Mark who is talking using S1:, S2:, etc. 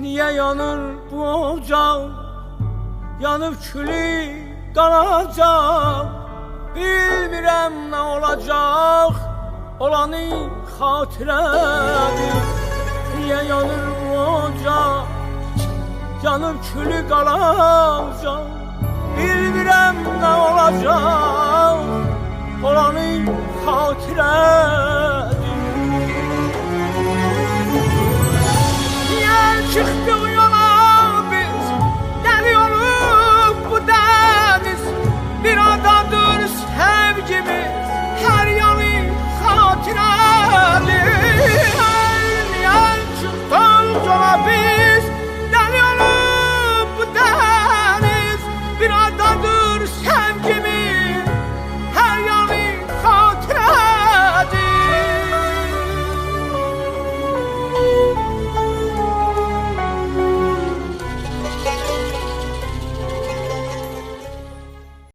S1: Niye yanır bu ocak Yanıp külü qalacaq Bilmirəm nə olacaq Olanı xatirədir Niyə yanır bu ocaq Yanıb külü qalacaq Bilmirəm nə olacaq Olanı xatirədir